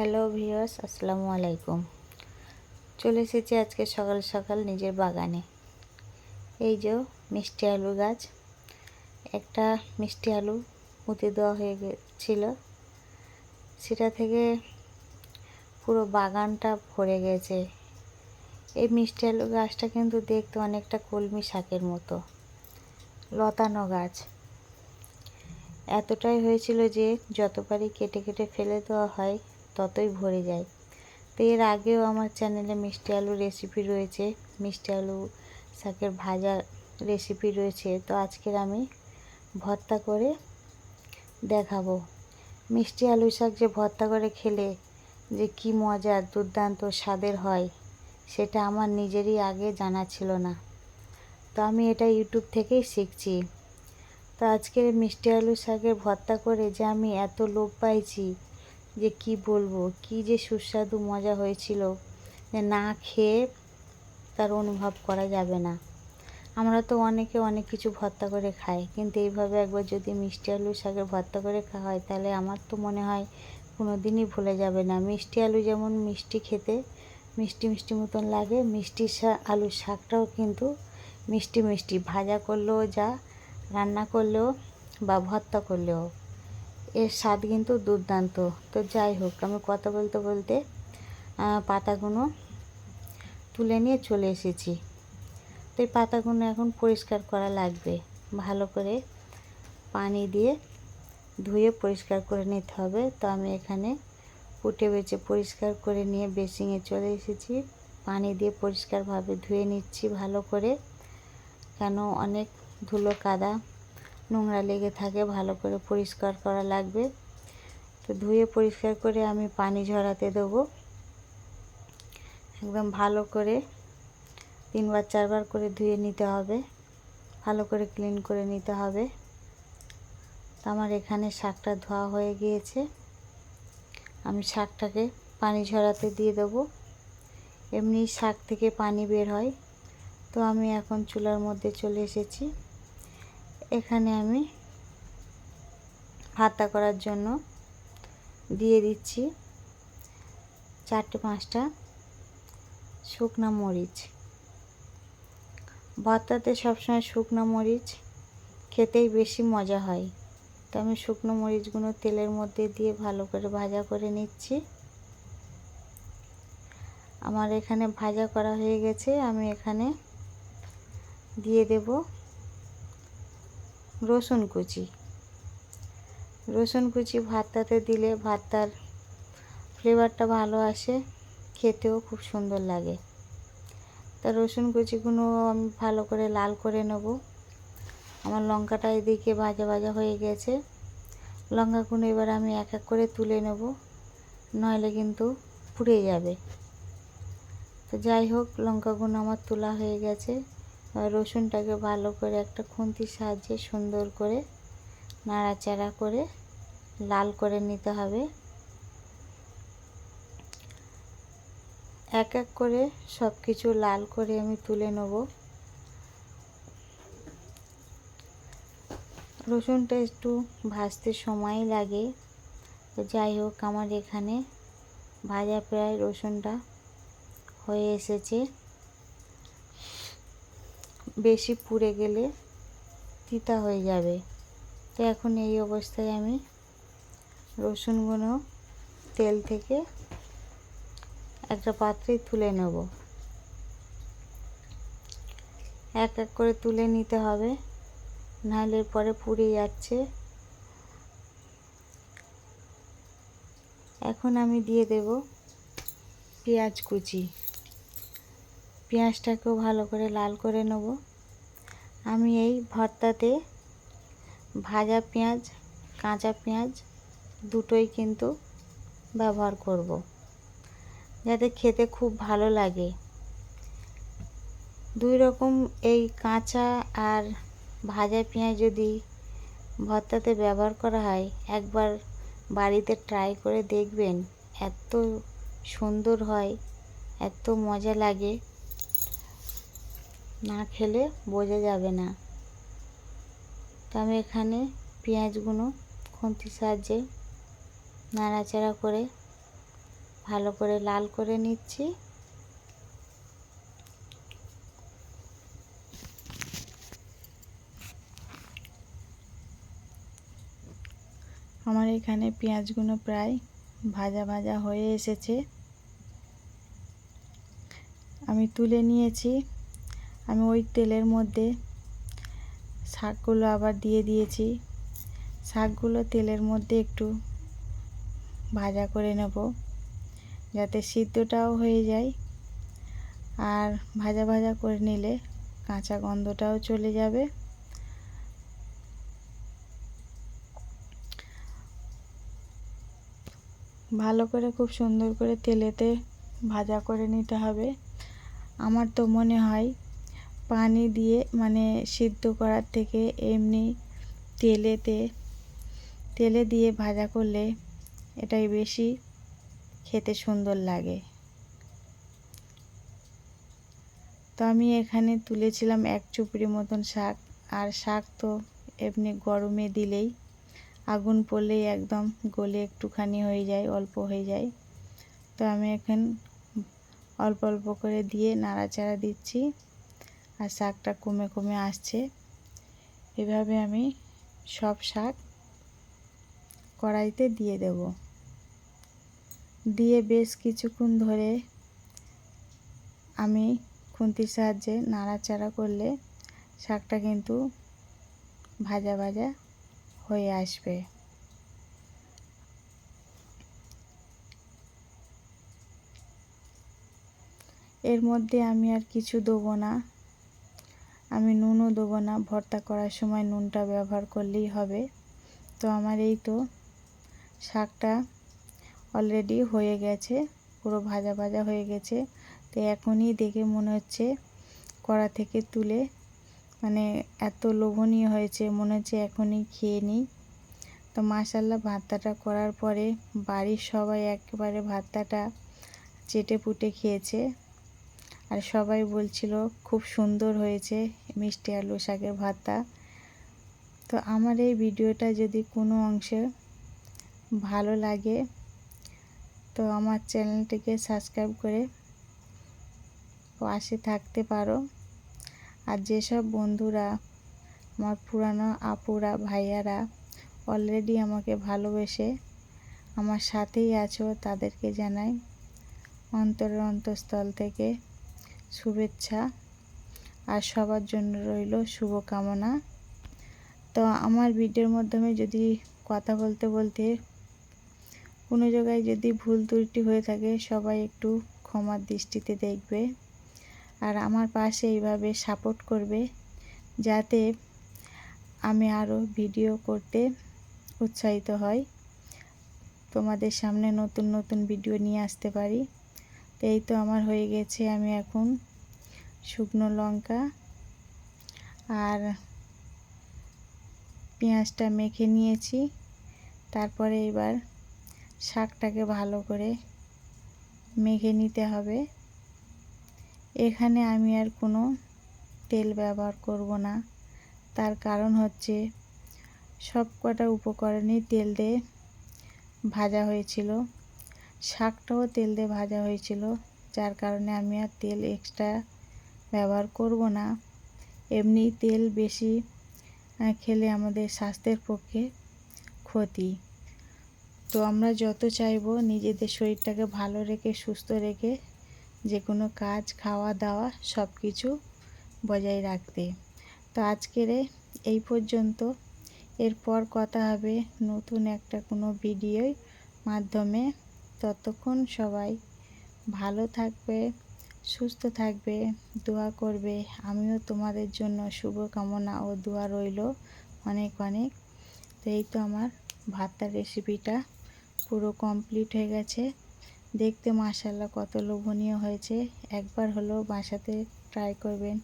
Hello viewers, আসসালামু আলাইকুম। চলে এসেছি আজকে সকাল সকাল নিজের বাগানে। এই যে মিষ্টি আলু গাছ, একটা মিষ্টি আলু পুঁতে দেওয়া হয়ে গেছিল। সেটা থেকে পুরো বাগানটা ভরে গেছে। এই মিষ্টি আলু গাছটা কিন্তু দেখতে অনেকটা কলমি শাকের মতো, লতানো গাছ। এতটাই হয়েছিল যে যত পারি কেটে কেটে ফেলে দেওয়া হয় ততই ভরে যায়। তো এর আগেও আমার চ্যানেলে মিষ্টি আলু রেসিপি রয়েছে। মিষ্টি আলু শাকের ভাজা রেসিপি রয়েছে। তো আজকের আমি ভর্তা করে দেখাবো। মিষ্টি আলু শাক যে ভর্তা করে খেলে যে কি মজা, দুর্দান্ত স্বাদের হয়, সেটা আমার নিজেরই আগে জানা ছিল না। তো আমি এটা ইউটিউব থেকেই শিখছি। তো আজকের মিষ্টি আলু শাকের ভর্তা করে যে আমি এত লোভ পাইছি যে কি বলব, কি যে সুস্বাদু মজা হয়েছিল, যে না খেয়ে তার অনুভব করা যাবে না। আমরা তো অনেকে অনেক কিছু ভর্তা করে খাই, কিন্তু এইভাবে একবার যদি মিষ্টি আলু শাকের ভর্তা করে খাওয়া হয়, তাহলে আমার তো মনে হয় কোনো দিনই ভুলে যাবে না। মিষ্টি আলু যেমন মিষ্টি খেতে মিষ্টি মিষ্টি মতন লাগে, মিষ্টি আলু শাকটাও কিন্তু মিষ্টি মিষ্টি। ভাজা করলেও যা, রান্না করলেও বা ভর্তা করলেও। এর স্বাদ কিন্তু দুর্দান্ত। তো যাই হোক, আমি কথা বলতে বলতে পাতাগুলো তুলে নিয়ে চলে এসেছি। তো এই পাতাগুলো এখন পরিষ্কার করা লাগবে। ভালো করে পানি দিয়ে ধুয়ে পরিষ্কার করে নিতে হবে। তো আমি এখানে পুটে বেছে পরিষ্কার করে নিয়ে বেসিংয়ে চলে এসেছি। পানি দিয়ে পরিষ্কারভাবে ধুয়ে নিচ্ছি ভালো করে। কেন অনেক ধুলো কাদা নোংরা লেগে থাকে, ভালো করে পরিষ্কার করা লাগবে। তো ধুয়ে পরিষ্কার করে আমি পানি ঝরাতে দেবো। একদম ভালো করে তিনবার, চারবার করে ধুয়ে নিতে হবে। ভালো করে ক্লিন করে নিতে হবে। তো আমার এখানে শাকটা ধোয়া হয়ে গিয়েছে। আমি শাকটাকে পানি ঝরাতে দিয়ে দেবো। এমনি শাক থেকে পানি বের হয়। তো আমি এখন চুলার মধ্যে চলে এসেছি। এখানে আমি ভাতা করার জন্য দিয়ে দিচ্ছি চারটে পাঁচটা শুকনো মরিচ। ভর্তাতে সবসময় শুকনো মরিচ খেতেই বেশি মজা হয়। তো আমি শুকনো মরিচগুলো তেলের মধ্যে দিয়ে ভালো করে ভাজা করে নিচ্ছি। আমার এখানে ভাজা করা হয়ে গেছে, আমি এখানে দিয়ে দেব রসুন কুচি। রসুন কুচি ভাতটাতে দিলে ভাতটার ফ্লেভারটা ভালো আসে, খেতেও খুব সুন্দর লাগে। তা রসুন কুচিগুলো আমি ভালো করে লাল করে নেব। আমার লঙ্কাটা এদিকে ভাজা ভাজা হয়ে গেছে। লঙ্কাগুলো এবার আমি এক এক করে তুলে নেব, নইলে কিন্তু পুড়ে যাবে। তো যাই হোক, লঙ্কাগুলো আমার তোলা হয়ে গেছে। রসুনটাকে ভালো করে একটা খুন্তির সাহায্যে সুন্দর করে নাড়াচাড়া করে লাল করে নিতে হবে। এক এক করে সব কিছু লাল করে আমি তুলে নেব। রসুনটা একটু ভাজতে সময় লাগে। তো যাই হোক, আমার এখানে ভাজা প্রায় রসুনটা হয়ে এসেছে। বেশি পুড়ে গেলে তিতা হয়ে যাবে। তো এখন এই অবস্থায় আমি রসুনগুলো তেল থেকে একটা পাত্রে তুলে নেব। এক এক করে তুলে নিতে হবে, নাহলে পরে পুড়ে যাচ্ছে। এখন আমি দিয়ে দেব পেঁয়াজ কুচি। পেঁয়াজটাকেও ভালো করে লাল করে নেব। আমি এই ভর্তাতে ভাজা পেঁয়াজ, কাঁচা পেঁয়াজ দুটোই কিন্তু ব্যবহার করব। যাতে খেতে খুব ভালো লাগে। দুই রকম এই কাঁচা আর ভাজা পেঁয়াজ যদি ভর্তাতে ব্যবহার করা হয়, একবার বাড়িতে ট্রাই করে দেখবেন, এত সুন্দর হয়, এত মজা লাগে। না খেলে বোঝা যাবে না। তো আমি এখানে পেঁয়াজগুলো খুন্তির সাহায্যে নাড়াচাড়া করে ভালো করে লাল করে নিচ্ছি। আমার এখানে পেঁয়াজগুলো প্রায় ভাজা ভাজা হয়ে এসেছে। আমি তুলে নিয়েছি। আমি ওই তেলের মধ্যে শাকগুলো আবার দিয়ে দিয়েছি। শাকগুলো তেলের মধ্যে একটু ভাজা করে নেব, যাতে সিদ্ধটাও হয়ে যায় আর ভাজা ভাজা করে নিলে কাঁচা গন্ধটাও চলে যাবে। ভালো করে খুব সুন্দর করে তেলেতে ভাজা করে নিতে হবে। আমার তো মনে হয় পানি দিয়ে মানে সিদ্ধ করার থেকে এমনি তেলেতে, তেলে দিয়ে ভাজা করলে এটাই বেশি খেতে সুন্দর লাগে। তো আমি এখানে তুলেছিলাম এক চুপড়ি মতন শাক, আর শাক তো এমনি গরমে দিলেই আগুন পড়লেই একদম গলে একটুখানি হয়ে যায়, অল্প হয়ে যায়। তো আমি এখন অল্প অল্প করে দিয়ে নাড়াচাড়া দিচ্ছি। আর শাকটা কমে কমে আসছে। এভাবে আমি সব শাক কড়াইতে দিয়ে দেব। দিয়ে বেশ কিছুক্ষণ ধরে আমি খুন্তির সাহায্যে নাড়াচাড়া করলে শাকটা কিন্তু ভাজা ভাজা হয়ে আসবে। এর মধ্যে আমি আর কিছু দেবো না। আমি নুনও দেবো না, ভর্তা করার সময় নুনটা ব্যবহার করলেই হবে। তো আমার এই তো শাকটা অলরেডি হয়ে গেছে, পুরো ভাজা ভাজা হয়ে গেছে। তো এখনই দেখে মনে হচ্ছে কড়া থেকে তুলে মানে এত লোভনীয় হয়েছে, মনে হচ্ছে এখনই খেয়ে নিই। তো মাসাল্লা ভাতটা করার পরে বাড়ির সবাই একেবারে ভাতটা চেটে পুটে খেয়েছে। আর সবাই বলছিল খুব সুন্দর হয়েছে মিষ্টি আলু শাকের ভাতা। তো আমার এই ভিডিওটা যদি কোনো অংশে ভালো লাগে, তো আমার চ্যানেলটিকে সাবস্ক্রাইব করে পাশে থাকতে পারো। আর যেসব বন্ধুরা, আমার পুরানো আপুরা, ভাইয়ারা অলরেডি আমাকে ভালোবেসে আমার সাথেই আছো, তাদেরকে জানাই অন্তরের অন্তঃস্থল থেকে শুভেচ্ছা। আর সবার জন্য রইল শুভকামনা। তো আমার ভিডিওর মাধ্যমে যদি কথা বলতে বলতে কোনো জায়গায় যদি ভুল ত্রুটি হয়ে থাকে, সবাই একটু ক্ষমার দৃষ্টিতে দেখবে আর আমার পাশে এইভাবে সাপোর্ট করবে যাতে আমি আরও ভিডিও করতে উৎসাহিত হয় তোমাদের সামনে নতুন নতুন ভিডিও নিয়ে আসতে পারি। তো এই তো আমার হয়ে গেছে, আমি এখন শুকনো লঙ্কা আর পেঁয়াজটা মেখে নিয়েছি। তারপরে এবার শাকটাকে ভালো করে মেখে নিতে হবে। এখানে আমি আর কোনো তেল ব্যবহার করব না। তার কারণ হচ্ছে সব কটা উপকরণই তেল দিয়ে ভাজা হয়েছিল। শাকটাও তেল দিয়ে ভাজা হয়েছিল, যার কারণে আমি আর তেল এক্সট্রা ব্যবহার করব না। এমনি তেল বেশি খেলে আমাদের স্বাস্থ্যের পক্ষে ক্ষতি। তো আমরা যত চাইব নিজেদের শরীরটাকে ভালো রেখে, সুস্থ রেখে যে কোনো কাজ খাওয়া দাওয়া সব কিছু বজায় রাখতে। তো আজকের এই পর্যন্ত। এরপর কথা হবে নতুন একটা কোনো ভিডিওর মাধ্যমে। ততক্ষণ সবাই ভালো থাকবে। সুস্থ থাকবে, দোয়া করবে। আমিও তোমাদের জন্য শুভকামনা ও দোয়া রইল অনেক অনেক। তো এই তো আমার ভাতটার রেসিপিটা পুরো কমপ্লিট হয়ে গেছে। দেখতে মাসাল্লাহ কত লোভনীয় হয়েছে। একবার হলেও বাসাতে ট্রাই করবেন।